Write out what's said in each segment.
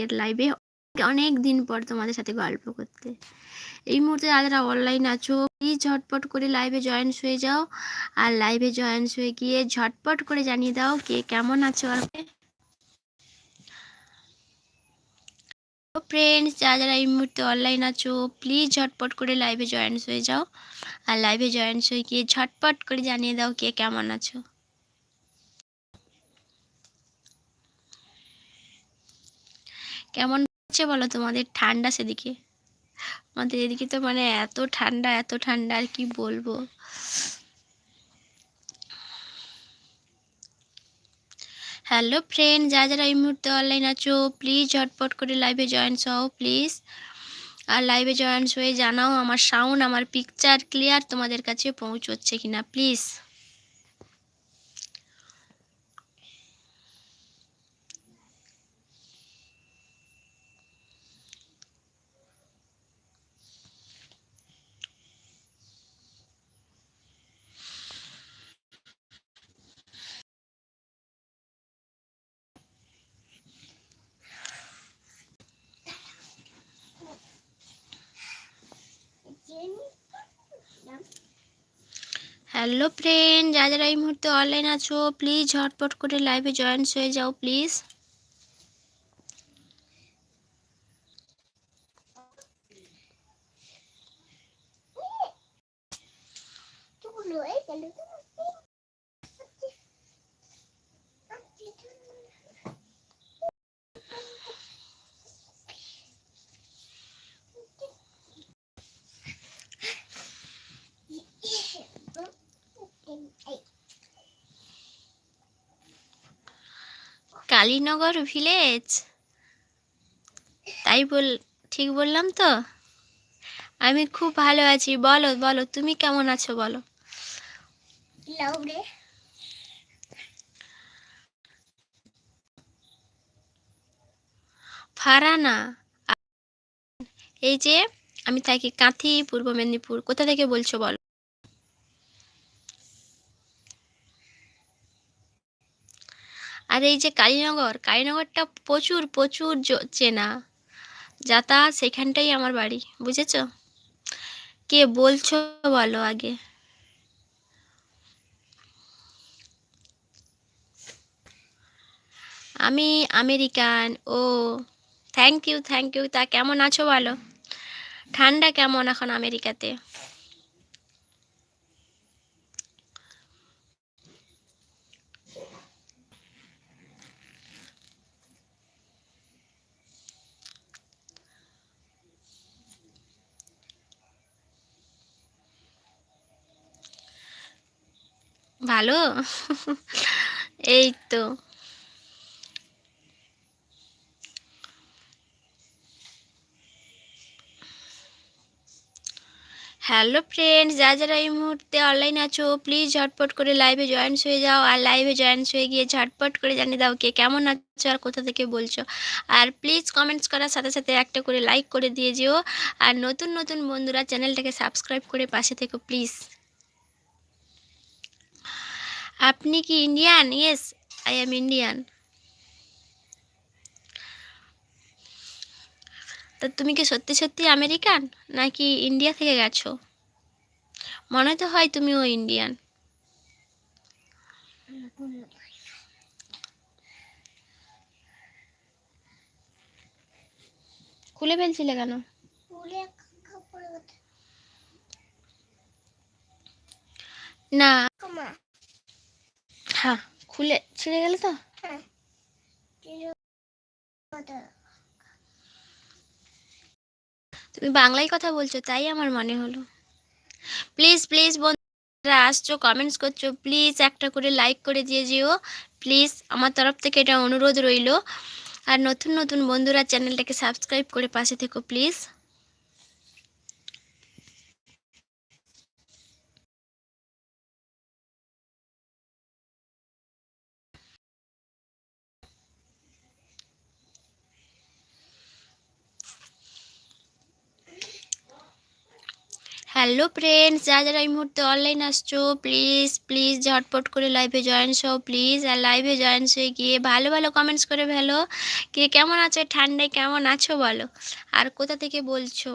আজকের লাইভে অনেক দিন পর তোমাদের সাথে গল্প করতে। এই মুহূর্তে যারা অনলাইন আছো প্লিজ ঝটপট করে লাইভে জয়েন্স হয়ে যাও। আর লাইভে জয়েন্স হয়ে গিয়ে ঝটপট করে জানিয়ে দাও কে কেমন আছো আর ফ্রেন্ডস যারা যারা এই মুহূর্তে অনলাইন আছো প্লিজ ঝটপট করে লাইভে জয়েন্স হয়ে যাও। আর লাইভে জয়েন্স হয়ে গিয়ে ঝটপট করে জানিয়ে দাও কে কেমন আছো। কেমন হচ্ছে বলো তোমাদের? ঠান্ডা সেদিকে। আমাদের এদিকে তো মানে এত ঠান্ডা এত ঠান্ডা, আর কি বলব? হ্যালো ফ্রেন্ড যা যারা এই মুহূর্তে অনলাইন আছো প্লিজ ঝটপট করে লাইভে জয়েন্টস হও প্লিজ আর লাইভে জয়েন্টস হয়ে জানাও আমার সাউন্ড আমার পিকচার ক্লিয়ার তোমাদের কাছে পৌঁছচ্ছে কিনা প্লিজ হ্যালো ফ্রেন্ড যা যারা এই মুহূর্তে অনলাইন আছো প্লিজ ঝটপট করে লাইভে জয়েন্টস হয়ে যাও প্লিজ কালীনগর ভিলেজ তাই বল ঠিক বললাম তো? আমি খুব ভালো আছি বলো বলো তুমি কেমন আছো বলো? ফারানা এই যে আমি থাকি কাঁথি পূর্ব মেদিনীপুর কোথা থেকে বলছো বলো? আর এই যে কালীনগর, কালীনগরটা প্রচুর প্রচুর চেনা। যাতায়াত সেখানটাই আমার বাড়ি, বুঝেছ? কে বলছো বলো আগে। আমি আমেরিকান, ও থ্যাংক ইউ থ্যাংক ইউ তা কেমন আছো বলো? ঠান্ডা কেমন এখন আমেরিকাতে? ভালো? এই তো। হ্যালো ফ্রেন্ডস যা যারা এই মুহূর্তে অনলাইন আছো প্লিজ ঝটপট করে লাইভে জয়েন্টস হয়ে যাও আর লাইভে জয়েন্টস হয়ে গিয়ে ঝটপট করে জানিয়ে দাও কে কেমন আছো আর কোথা থেকে বলছো। আর প্লিজ কমেন্টস করার সাথে সাথে একটা করে লাইক করে দিয়ে যেও। আর নতুন নতুন বন্ধুরা চ্যানেলটাকে সাবস্ক্রাইব করে পাশে থেকো প্লিজ আপনি কি Indian yes I am Indian তা তুমি কি সত্যি সত্যি আমেরিকান নাকি ইন্ডিয়া থেকে গেছো? মনে তো হয় তুমিও ইন্ডিয়ান খুলে ফেলছিলে কেন? না হ্যাঁ খুলে ছিঁড়ে গেলে তো? তুমি বাংলায় কথা বলছো তাই আমার মনে হলো। প্লিজ প্লিজ বন্ধুরা আসছো কমেন্টস করছ প্লিজ একটা করে লাইক করে দিয়ে যেও। প্লিজ আমার তরফ থেকে এটা অনুরোধ রইল। আর নতুন নতুন বন্ধুরা চ্যানেলটাকে সাবস্ক্রাইব করে পাশে থেকো প্লিজ হ্যালো ফ্রেন্ডস যারা যারা এই মুহূর্তে অনলাইন আসছো প্লিজ প্লিজ ঝটপট করে লাইভে জয়েন হও প্লিজ আর লাইভে জয়েন হয়ে গিয়ে ভালো ভালো কমেন্টস করে ফেলো। কে কেমন আছে? ঠান্ডায় কেমন আছো বলো? আর কোথা থেকে বলছো?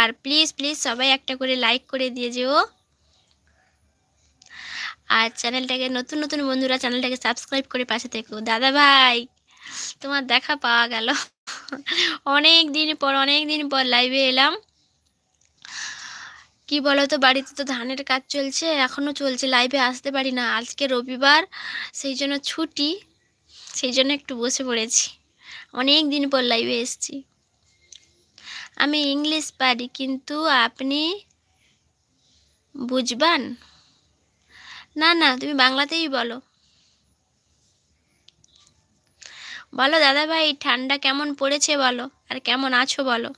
আর প্লিজ প্লিজ সবাই একটা করে লাইক করে দিয়ে যেও। আর চ্যানেলটাকে নতুন নতুন বন্ধুরা চ্যানেলটাকে সাবস্ক্রাইব করে পাশে থেকো। দাদা ভাই, তোমার দেখা পাওয়া গেল। অনেক দিন পর, অনেক দিন পর লাইভে এলাম। কি বলো তো বাড়িতে তো ধানের কাজ চলছে এখনও চলছে লাইভে আসতে পারি না। আজকে রবিবার, সেই জন্য ছুটি, সেই জন্য একটু বসে পড়েছি। অনেক দিন পর লাইভে এসেছি। আমি ইংলিশ পারি, কিন্তু আপনি বুঝবান? না না, তুমি বাংলাতেই বলো। বলো দাদা ভাই ঠান্ডা কেমন পড়েছে বলো, আর কেমন আছো বলো।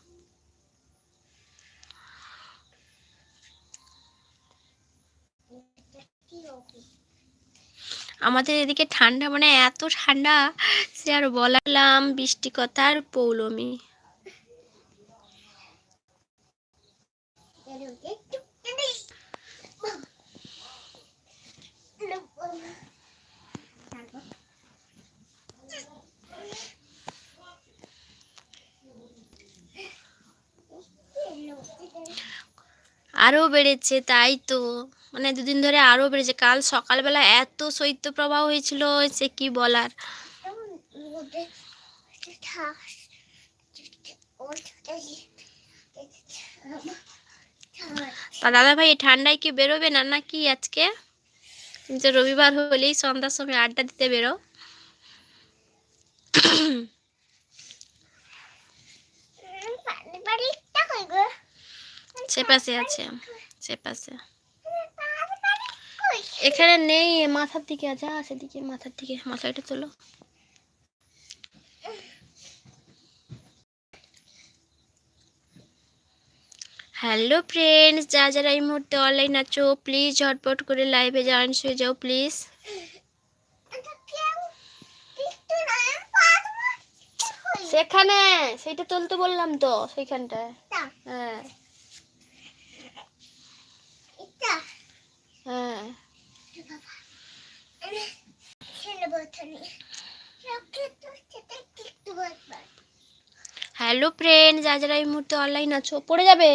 আমাদের এদিকে ঠান্ডা মানে এত ঠান্ডা সে আর বলালাম বৃষ্টি কথার পৌলমি। আরও বেড়েছে, তাই তো। মানে দুদিন ধরে আরও বেড়েছে। কাল সকালবেলা এত শৈত্যপ্রবাহ হয়েছিল সে কি বলার? তা দাদা ভাই ঠান্ডায় কি বেরোবে না নাকি আজকে? তুমি তো রবিবার হলেই সন্ধ্যার সময় আড্ডা দিতে বেরো। সে পাশে আছে সে পাশে। এখানে নেই মাথার দিকে আছে আ, সেদিকে মাথার দিকে মাথাটা তোলো। হ্যালো ফ্রেন্ডস যা যারা এই মুহূর্তে অনলাইন আছো প্লিজ ঝটপট করে লাইভে জয়েন হয়ে যাও প্লিজ সেখানে সেইটা তুলতে বললাম তো সেইখানটায়। হ্যাঁ। হ্যাঁ। হ্যালো ফ্রেন্ড যা যারা এই মুহূর্তে অনলাইন আছো, পড়ে যাবে?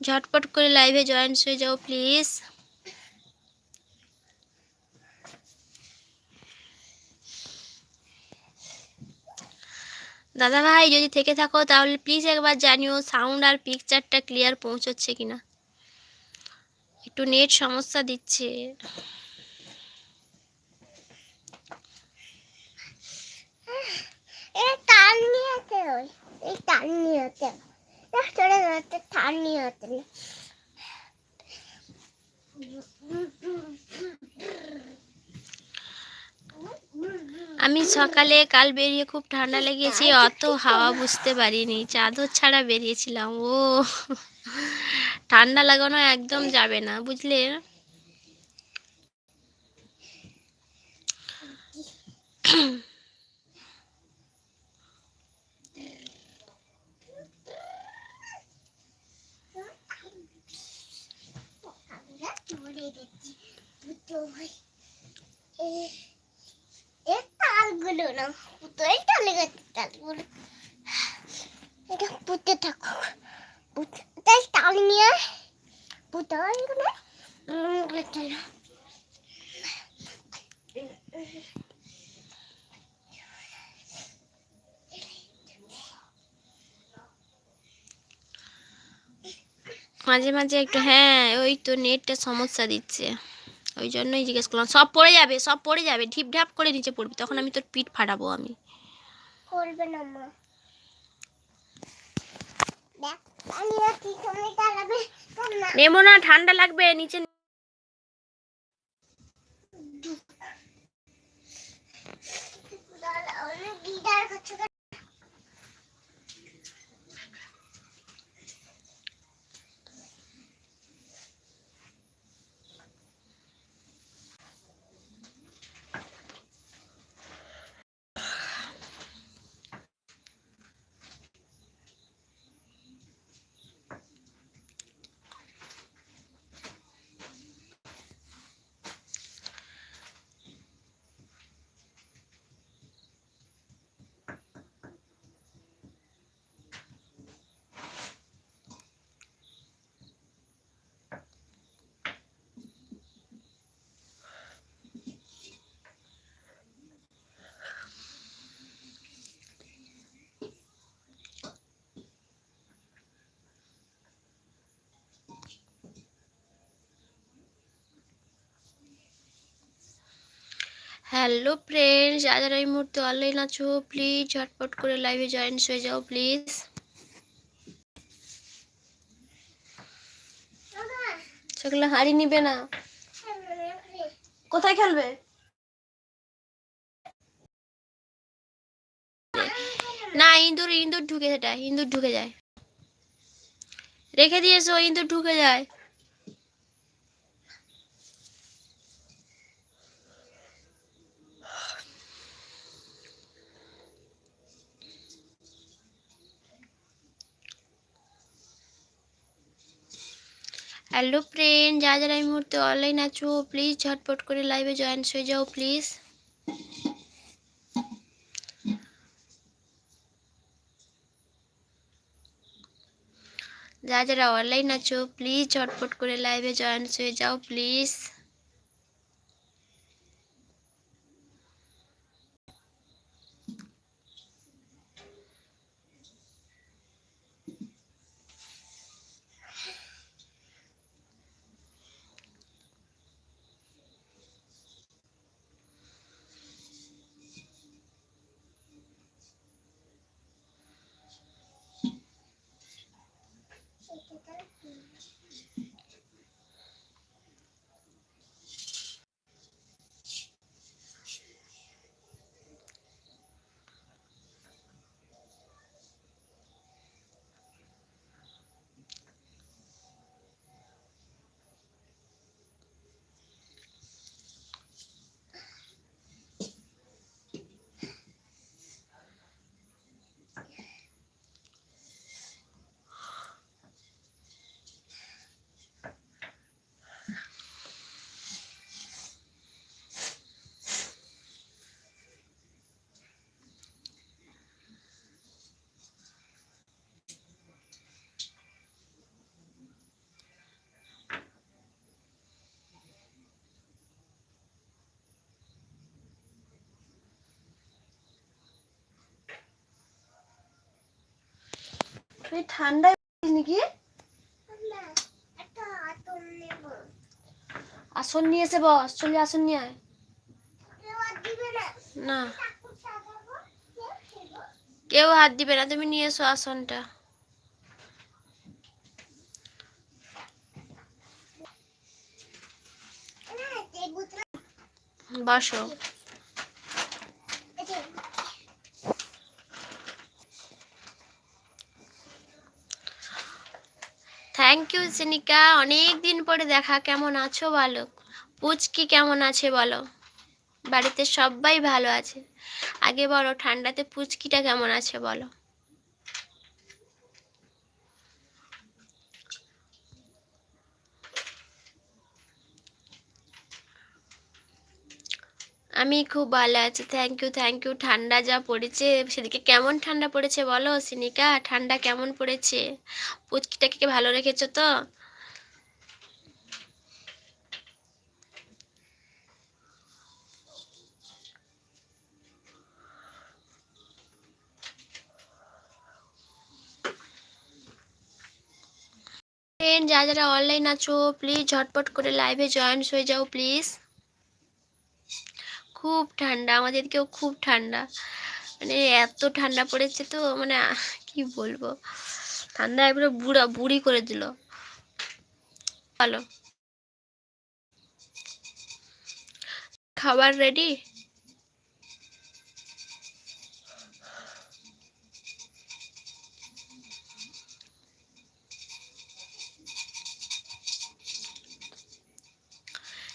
ঝটপট করে লাইভে জয়েন হয়ে যাও প্লিজ দাদা ভাই, যদি থেকে থাকো, তাহলে প্লিজ একবার জানিও সাউন্ড আর পিকচারটা ক্লিয়ার পৌঁছচ্ছে কিনা। একটু নেট সমস্যা দিচ্ছে তার নিয়ে আছে ওই এই আমি সকালে কাল বেরিয়ে খুব ঠান্ডা লেগেছে, অত হাওয়া বুঝতে পারিনি। চাদর ছাড়া বেরিয়েছিলাম, ও। ঠান্ডা লাগানো একদম যাবে না, বুঝলে মরে গেছি দুটো ভাই এ তালগুলো না পুতোই চলে গেছে তালগুলো এটা পুঁতে থাকো তাই তাল নিয়ে পুতো এগুলো চলো মাঝে মাঝে একটু হ্যাঁ ওই তো নেটটা সমস্যা দিচ্ছে। ওই জন্যই জিজ্ঞেস করলাম সব পড়ে যাবে সব পড়ে যাবে ঢিপ ঢাপ করে নিচে পড়বি তখন আমি তোর পিঠ ফাটাবো আমি। করবে না মা। দেখ পানিটা কি সময় চালাবে না নেব না ঠান্ডা লাগবে নিচে দাঁড়া অনেক গিটার কাছে হ্যালো ফ্রেন্ডস যারা এই মুহূর্তে অনলাইন আছো? প্লিজ ঝটপট করে লাইভে জয়েন হয়ে যাও প্লিজ সেগুলো হাড়ি নিবে না। কোথায় খেলবে? না ইঁদুর ইঁদুর ঢুকে সেটা ইঁদুর ঢুকে যায়। রেখে দিয়েছ ইঁদুর ঢুকে যায়। হ্যালো ফ্রেন্ড যারা যারা এই মুহূর্তে অনলাইন আছো প্লিজ ঝটপট করে লাইভে জয়েন হয়ে যাও প্লিজ যারা যারা অনলাইন আছো প্লিজ ঝটপট করে লাইভে জয়েন হয়ে যাও প্লিজ তুই ঠান্ডায় নাকি? আসন নিয়ে এসে বস চলে আসন নিয়ে আয়। না? কেউ হাত দিবে না তুমি নিয়ে এসো আসনটা। বসো। থ্যাংক ইউ সিনিকা অনেক দিন পরে দেখা। কেমন আছো বলো? পুচকি কেমন আছে বলো? বাড়িতে সবাই ভালো আছে। আগে বলো, ঠান্ডাতে পুচকিটা কেমন আছে বলো? আমি খুব ভালো আছি থ্যাংক ইউ থ্যাংক ইউ ঠান্ডা যা পড়েছে, সেদিকে কেমন ঠান্ডা পড়েছে বলো, সিনিকা? ঠান্ডা কেমন পড়েছে? পুচকিটাকে ভালো রেখেছো তো? ফ্রেন্ড যারা যারা অনলাইন আছো প্লিজ ঝটপট করে লাইভে জয়েন হয়ে যাও প্লিজ খুব ঠান্ডা, আমাদেরকেও খুব ঠান্ডা। মানে এত ঠান্ডা পড়েছে তো মানে কি বলব? ঠান্ডা একবারে বুড়া, বুড়ি করে দিল। ভালো খাবার রেডি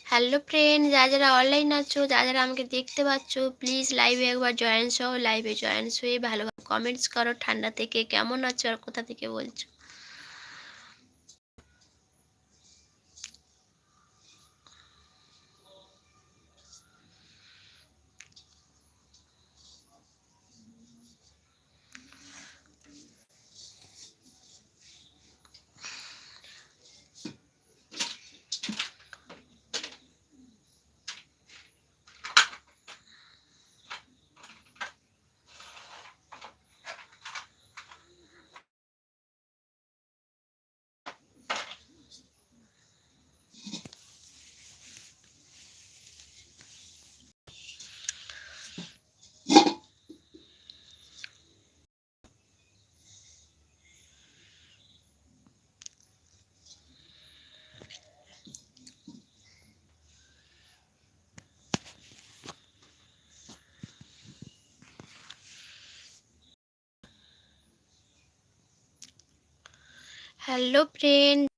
হ্যালো ফ্রেন্ড যা যারা অনলাইন আছো যা যারা আমাকে দেখতে পাচ্ছ প্লিজ লাইভে একবার জয়েন্টস হও লাইভে জয়েন্টস হয়ে ভালোভাবে কমেন্টস করো। ঠান্ডা থেকে কেমন আছো আর কোথা থেকে বলছো? Hello friend